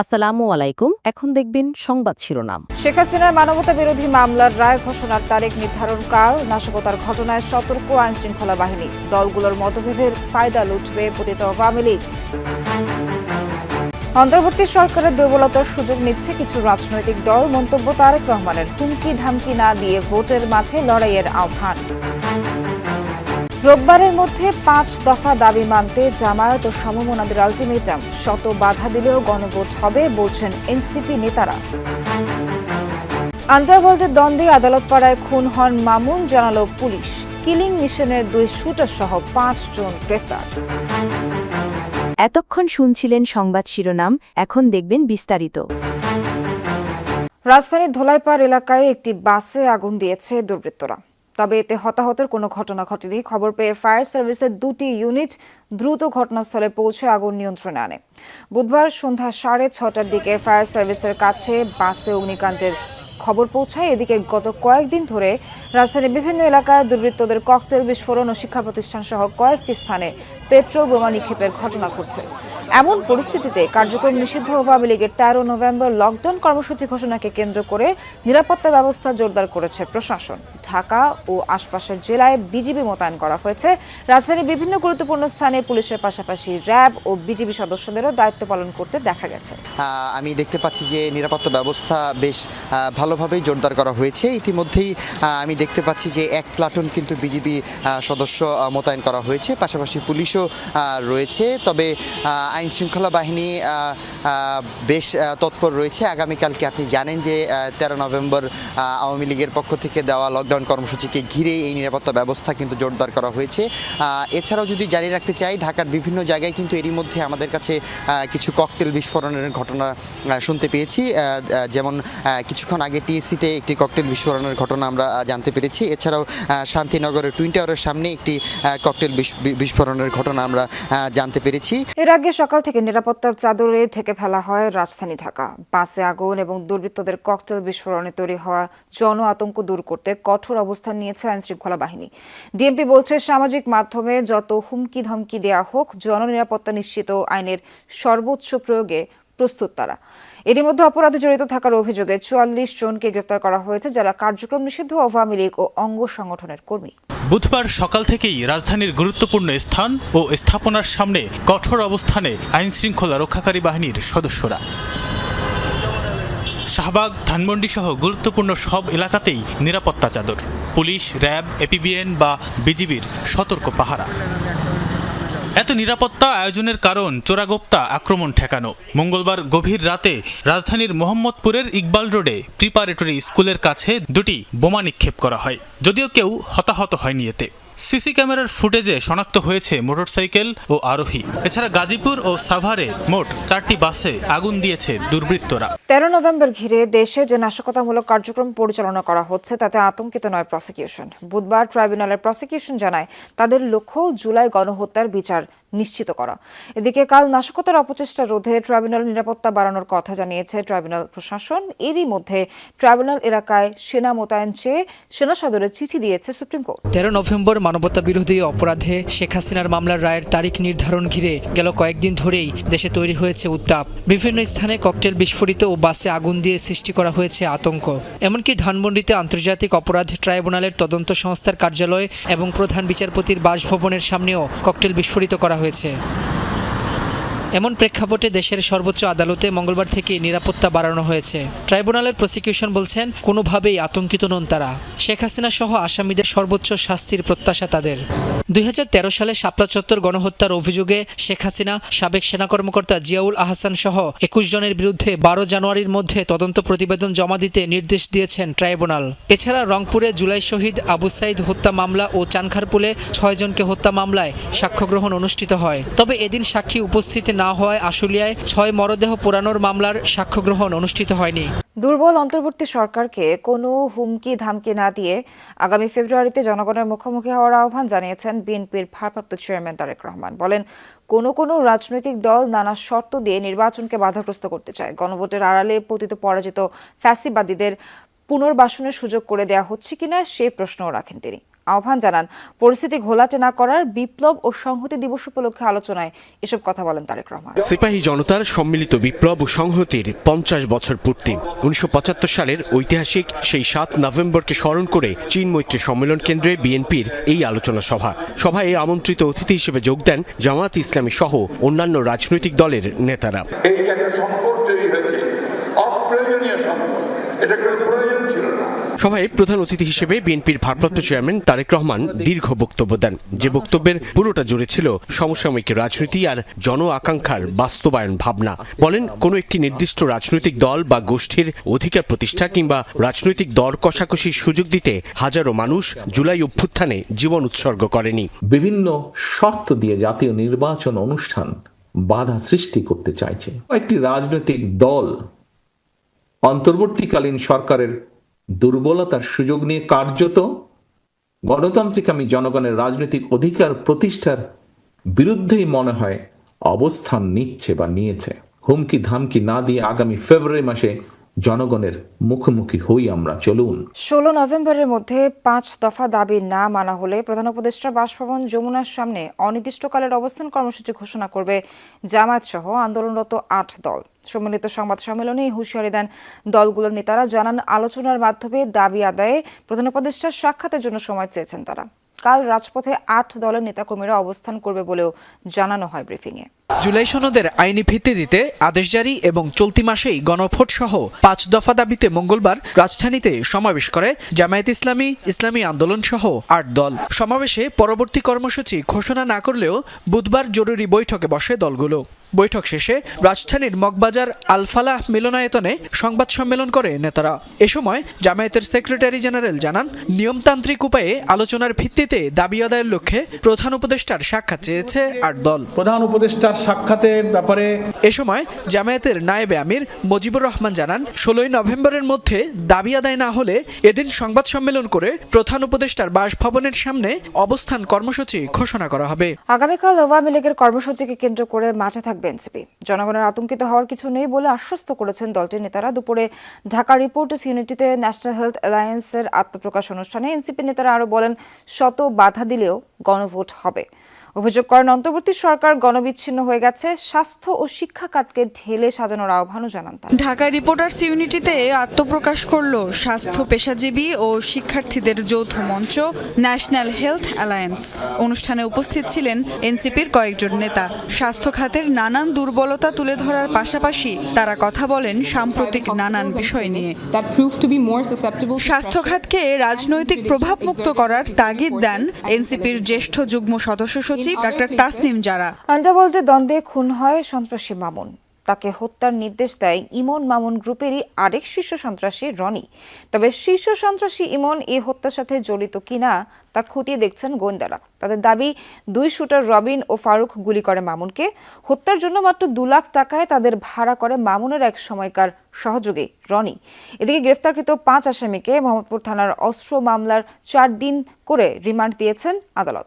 আসসালামু আলাইকুম। এখন দেখবেন সংবাদ শিরোনাম। শেখ হাসিনার মানবতা বিরোধী মামলার রায় ঘোষণার তারিখ নির্ধারণ কাল নাশকতার ঘটনায় সতর্ক আইন শৃঙ্খলা বাহিনী। দলগুলোর মতভেদের ফায়দা লুটবে পতিত আওয়ামী লীগ। অন্তর্বর্তী সরকারের দুর্বলতার সুযোগ নিচ্ছে কিছু রাজনৈতিক দল, মন্তব্য তারেক রহমানের। হুমকি ধামকি না দিয়ে ভোটের মাঠে লড়াইয়ের আহ্বান। রোববারের মধ্যে পাঁচ দফা দাবি মানতে জামায়াত ও সমমনাদের আলটিমেটাম। শত বাধা দিলেও গণভোট হবে বলছেন এনসিপি নেতারা। আন্ডারওয়ার্ল্ডের দ্বন্দ্বে আদালত পাড়ায় খুন হন মামুন জানালো পুলিশ। কিলিং মিশনের দুই শুটার সহ পাঁচ জন গ্রেফতার। এতক্ষণ শুনছিলেন সংবাদ শিরোনাম এখন দেখবেন বিস্তারিত। রাজধানীর ধোলাইপাড় এলাকায় একটি বাসে আগুন দিয়েছে দুর্বৃত্তরা। তবে এতে হতাহতের কোনো ঘটনা ঘটেনি। খবর পেয়ে ফায়ার সার্ভিসের দুটি ইউনিট দ্রুত ঘটনাস্থলে পৌঁছে আগুন নিয়ন্ত্রণে আনে। বুধবার সন্ধ্যা সাড়ে ছটার দিকে ফায়ার সার্ভিসের কাছে বাসে অগ্নিকাণ্ডের খবর পৌঁছায়। এদিকে গত কয়েকদিন ধরে রাজধানীর বিভিন্ন এলাকায় দুর্বৃত্তদের ককটেল বিস্ফোরণ ও শিক্ষা প্রতিষ্ঠান সহ কয়েকটি স্থানে পেট্রোল বোমা নিক্ষেপের ঘটনা ঘটছে। এমন পরিস্থিতিতে কার্যক্রম নিষিদ্ধ আওয়ামী লীগের তেরো নভেম্বর লকডাউন কর্মসূচি ঘোষণাকে কেন্দ্র করে নিরাপত্তা ব্যবস্থা জোরদার করেছে প্রশাসন। ঢাকা ও আশপাশের জেলায় বিজিবি মোতায়েন করা হয়েছে। রাজধানীর বিভিন্ন গুরুত্বপূর্ণ স্থানে পুলিশের পাশাপাশি র্যাব ও বিজিবি সদস্যদেরও দায়িত্ব পালন করতে দেখা গেছে। আমি দেখতে পাচ্ছি যে নিরাপত্তা ব্যবস্থা বেশ ভালোভাবেই জোরদার করা হয়েছে। ইতিমধ্যেই আমি দেখতে পাচ্ছি যে এক প্লাটুন কিন্তু বিজিবি সদস্য মোতায়েন করা হয়েছে। পাশাপাশি পুলিশও আহ, রয়েছে। তবে আইন শৃঙ্খলা বাহিনী বেশ তৎপর রয়েছে। আগামীকালকে আপনি জানেন যে তেরো নভেম্বর আওয়ামী লীগের পক্ষ থেকে দেওয়া লকডাউন কর্মসূচিকে ঘিরে এই নিরাপত্তা ব্যবস্থা কিন্তু জোরদার করা হয়েছে। এছাড়াও যদি জারি রাখতে চাই ঢাকার বিভিন্ন জায়গায় কিন্তু এরই মধ্যে আমাদের কাছে কিছু ককটেল বিস্ফোরণের ঘটনা শুনতে পেয়েছি। যেমন কিছুক্ষণ আগে টিএসসিতে একটি ককটেল বিস্ফোরণের ঘটনা আমরা জানতে পেরেছি। এছাড়াও শান্তিনগরের টুইন টাওয়ারের সামনে একটি ককটেল বিস্ফোরণের ঘটনা আমরা জানতে পেরেছি। এর আগে সকাল থেকে নিরাপত্তার চাদরে ঢেকে ফেলা হয় রাজধানী ঢাকা। বাসে আগুন এবং দুর্বৃত্তদের ককটেল বিস্ফোরণে তৈরি হওয়া জন আতঙ্ক দূর করতে কঠোর অবস্থান নিয়েছে আইন শৃঙ্খলা বাহিনী। ডিএমপি বলছে, সামাজিক মাধ্যমে যত হুমকি ধমকি দেয়া হোক, জননিরাপত্তা নিশ্চিত আইনের সর্বোচ্চ প্রয়োগে প্রস্তুত তারা। এরই মধ্যে অপরাধে জড়িত থাকার অভিযোগে চুয়াল্লিশ জনকে গ্রেফতার করা হয়েছে, যারা কার্যক্রম নিষিদ্ধ আওয়ামী লীগ ও অঙ্গ সংগঠনের কর্মী। বুধবার সকাল থেকেই রাজধানীর গুরুত্বপূর্ণ স্থান ও স্থাপনার সামনে কঠোর অবস্থানে আইন শৃঙ্খলা রক্ষাকারী বাহিনীর সদস্যরা। শাহবাগ, ধানমন্ডি সহ গুরুত্বপূর্ণ সব এলাকাতেই নিরাপত্তা চাদর। পুলিশ, র্যাব, এপিবিএন বা বিজিবির সতর্ক পাহারা। এত নিরাপত্তা আয়োজনের কারণ চোরাগোপ্তা আক্রমণ ঠেকানো। মঙ্গলবার গভীর রাতে রাজধানীর মোহাম্মদপুরের ইকবাল রোডে প্রিপারেটরি স্কুলের কাছে দুটি বোমা নিক্ষেপ করা হয়, যদিও কেউ হতাহত হয়নি এতে। সিসি ক্যামেরার ফুটেজে শনাক্ত হয়েছে মোটরসাইকেল ও আরোহী। এছাড়া গাজীপুর ও সাভারে মোট চারটি বাসে আগুন দিয়েছে দুর্বৃত্তরা। তেরো নভেম্বর ঘিরে দেশে যে নাশকতামূলক কার্যক্রম পরিচালনা করা হচ্ছে, তাতে আতঙ্কিত নয় প্রসিকিউশন বুধবার ট্রাইব্যুনালের প্রসিকিউশন জানায়, তাদের লক্ষ্য জুলাই গণহত্যার বিচার। নিশ্চিত করা। এদিকে কাল নাশকতার অপচেষ্টা রোধে ট্রাইব্যুনাল নিরাপত্তা বাড়ানোর কথা জানিয়েছে ট্রাইব্যুনাল প্রশাসন। এরই মধ্যে ট্রাইব্যুনাল এলাকায় সেনা মোতায়েন চেয়ে সেনা সদরে চিঠি দিয়েছে সুপ্রিম কোর্ট। তেরো নভেম্বর মানবতা বিরোধী অপরাধে শেখ হাসিনার মামলার রায়ের তারিখ নির্ধারণ ঘিরে গেল কয়েকদিন ধরেই দেশে তৈরি হয়েছে উত্তাপ। বিভিন্ন স্থানে ককটেল বিস্ফোরিত ও বাসে আগুন দিয়ে সৃষ্টি করা হয়েছে আতঙ্ক। এমনকি ধানমন্ডিতে আন্তর্জাতিক অপরাধ ট্রাইব্যুনালের তদন্ত সংস্থার কার্যালয় এবং প্রধান বিচারপতির বাসভবনের সামনেও ককটেল বিস্ফোরিত করা হয়েছে। এমন প্রেক্ষাপটে দেশের সর্বোচ্চ আদালতে মঙ্গলবার থেকে নিরাপত্তা বাড়ানো হয়েছে। ট্রাইব্যুনালের প্রসিকিউশন বলছেন, কোনোভাবেই আতঙ্কিত নন তারা। শেখ হাসিনা সহ আসামিদের সর্বোচ্চ শাস্তির প্রত্যাশা তাদের। দুই হাজার তেরো সালে শাপলা চত্বর গণহত্যার অভিযোগে শেখ হাসিনা, সাবেক সেনা কর্মকর্তা জিয়াউল আহসান সহ একুশ জনের বিরুদ্ধে বারো জানুয়ারির মধ্যে তদন্ত প্রতিবেদন জমা দিতে নির্দেশ দিয়েছেন ট্রাইব্যুনাল। এছাড়া রংপুরে জুলাই শহীদ আবু সাইদ হত্যা মামলা ও চানখারপুলে ছয় জনকে হত্যা মামলায় সাক্ষ্য গ্রহণ অনুষ্ঠিত হয়। তবে এদিন সাক্ষী উপস্থিত না হওয়ায় আশুলিয়ায় ছয় মরদেহ পোড়ানোর মামলার সাক্ষ্য গ্রহণ অনুষ্ঠিত হয়নি। দুর্বল অন্তর্বর্তী সরকারকে কোনো হুমকি ধামকি না দিয়ে আগামী ফেব্রুয়ারিতে জনগণের মুখোমুখি হওয়ার আহ্বান জানিয়েছেন বিএনপির ভারপ্রাপ্ত চেয়ারম্যান তারেক রহমান। বলেন, কোনো কোনো রাজনৈতিক দল নানা শর্ত দিয়ে নির্বাচনকে বাধাগ্রস্ত করতে চায়। গণভোটের আড়ালে পতিত পরাজিত ফ্যাসিবাদীদের পুনর্বাসনের সুযোগ করে দেওয়া হচ্ছে কিনা সে প্রশ্নও রাখেন তিনি। আহ্বান জানান। পরিস্থিতি ঘোলাটে না করার বিপ্লব ও সংহতি দিবস উপলক্ষে আলোচনায় এসব কথা বলেন তারেক রহমান। সিপাহী জনতার সম্মিলিত বিপ্লব ও সংহতির পঞ্চাশ বছর পূর্তি। উনিশশো পঁচাত্তর সালের ঐতিহাসিক সেই সাত নভেম্বরকে স্মরণ করে চীন মৈত্রী সম্মেলন কেন্দ্রে বিএনপির এই আলোচনা সভা। সভায় আমন্ত্রিত অতিথি হিসেবে যোগ দেন জামাত ইসলামী সহ অন্যান্য রাজনৈতিক দলের নেতারা। এই যে একটা সম্পদ তৈরি হয়েছে। অপ্রয়োজনীয় সম্পদ সভায় প্রধান অতিথি হিসেবে বিএনপির ভারপ্রাপ্ত চেয়ারম্যান তারেক রহমান দীর্ঘ বক্তব্য দেন। যে বক্তব্যের পুরোটা জুড়ে ছিল সমসাময়িক রাজনীতি আর জন আকাঙ্ক্ষার বাস্তবায়ন ভাবনা। বলেন, কোনো একটি নির্দিষ্ট রাজনৈতিক দল বা গোষ্ঠীর অধিকার প্রতিষ্ঠা কিংবা রাজনৈতিক দর কষাকষির সুযোগ দিতে হাজারো মানুষ জুলাই অভ্যুত্থানে জীবন উৎসর্গ করেনি। বিভিন্ন শর্ত দিয়ে জাতীয় নির্বাচন অনুষ্ঠান বাধা সৃষ্টি করতে চাইছে। একটি রাজনৈতিক দল অন্তর্বর্তীকালীন সরকারের দুর্বলতার সুযোগ নিয়ে কার্যত গণতান্ত্রিক আমি জনগণের রাজনৈতিক অধিকার প্রতিষ্ঠার বিরুদ্ধেই মনে হয় অবস্থান নিচ্ছে বা নিয়েছে। হুমকি ধামকি না দিয়ে আগামী ফেব্রুয়ারি মাসে জনগণের মুখোমুখি হই আমরা, চলুন। ষোলো নভেম্বরের মধ্যে পাঁচ দফা দাবি না মানা হলে প্রধান উপদেষ্টা বাসভবন যমুনার সামনে অনির্দিষ্টকালের অবস্থান কর্মসূচি ঘোষণা করবে জামায়াত সহ আন্দোলনরত আট দল। সম্মিলিত সংবাদ সম্মেলনে হুঁশিয়ারি দেন দলগুলোর নেতারা, জানান আলোচনার মাধ্যমে দাবি আদায়ে প্রধান উপদেষ্টার সাক্ষাতের জন্য সময় চেয়েছেন তারা। কাল রাজপথে আট দলের নেতাকর্মীরা অবস্থান করবে বলেও জানানো হয় ব্রিফিংয়ে। জুলাই সনদের আইনি ভিত্তি দিতে আদেশ জারি এবং চলতি মাসেই গণভোট সহ পাঁচ দফা দাবিতে মঙ্গলবার রাজধানীতে সমাবেশ করে জামায়াত ইসলামী ইসলামী আন্দোলন সহ আট দল। সমাবেশে পরবর্তী কর্মসূচি ঘোষণা না করলেও বুধবার জরুরি বৈঠকে বসে দলগুলো। বৈঠক শেষে রাজধানীর মগবাজার আলফালাহ মিলনায়তনে সংবাদ সম্মেলন করে নেতারা। এ সময় জামায়াতের সেক্রেটারি জেনারেল জানান, নিয়মতান্ত্রিক উপায়ে আলোচনার ভিত্তিতে দাবি আদায়ের লক্ষ্যে প্রধান উপদেষ্টার সাক্ষাৎ চেয়েছে আট দল। প্রধান উপদেষ্টার সাক্ষাতের ব্যাপারে এ সময় জামায়াতের নায়েবে আমির মুজিবুর রহমান জানান ষোলোই নভেম্বরের মধ্যে দাবি আদায় না হলে এদিন সংবাদ সম্মেলন করে প্রধান উপদেষ্টার বাসভবনের সামনে অবস্থান কর্মসূচি ঘোষণা করা হবে। আগামীকাল আওয়ামী লীগের কর্মসূচিকে কেন্দ্র করে মাঠে থাকবে এনসিপি। জনগণের আতঙ্কিত হওয়ার কিছু নেই বলে আশ্বস্ত করেছেন দলটির নেতারা। দুপুরে ঢাকা রিপোর্টার্স ইউনিটিতে ন্যাশনাল হেলথ অ্যালায়েন্সের আত্মপ্রকাশ অনুষ্ঠানে এনসিপি নেতারা আরও বলেন শত বাধা দিলেও গণভোট হবে। অভিযোগ করেন অন্তর্বর্তী সরকার গণবিচ্ছিন্ন হয়ে গেছে স্বাস্থ্য ও শিক্ষা খাতকে ঢেলে সাজানোর আহ্বানও জানান তারা। ঢাকা রিপোর্টার্স ইউনিটিতে আত্মপ্রকাশ করল স্বাস্থ্য পেশাজীবী ও শিক্ষার্থীদের যৌথ মঞ্চ ন্যাশনাল হেলথ অ্যালায়েন্স অনুষ্ঠানে উপস্থিত ছিলেন এনসিপির কয়েকজন নেতা। স্বাস্থ্য খাতের নানান দুর্বলতা তুলে ধরার পাশাপাশি তারা কথা বলেন সাম্প্রতিক নানান বিষয় নিয়ে। স্বাস্থ্য খাতকে রাজনৈতিক প্রভাবমুক্ত করার তাগিদ দেন এনসিপির জ্যেষ্ঠ যুগ্ম সদস্য সচিব ডাক্তার তাসনিম জারা আন্ডারওয়ার্ল্ডে দ্বন্দ্বে খুন হয় সন্ত্রাসী মামুন। তাকে হত্যার নির্দেশ দেয় ইমন মামুন গ্রুপেরই আরেক শীর্ষ সন্ত্রাসী রনি। তবে শীর্ষ সন্ত্রাসী ইমন এই হত্যার সাথে জড়িত কিনা তা খতিয়ে দেখছেন গোয়েন্দারা। তাদের দাবি দুই শুটার রবিন ও ফারুক গুলি করে মামুনকে। হত্যার জন্য মাত্র দু লাখ টাকায় তাদের ভাড়া করে মামুনের এক সময়কার সহযোগী রনি। এদিকে গ্রেফতারকৃত পাঁচ আসামিকে মোহাম্মদপুর থানার অস্ত্র মামলার চার দিন করে রিমান্ড দিয়েছেন আদালত।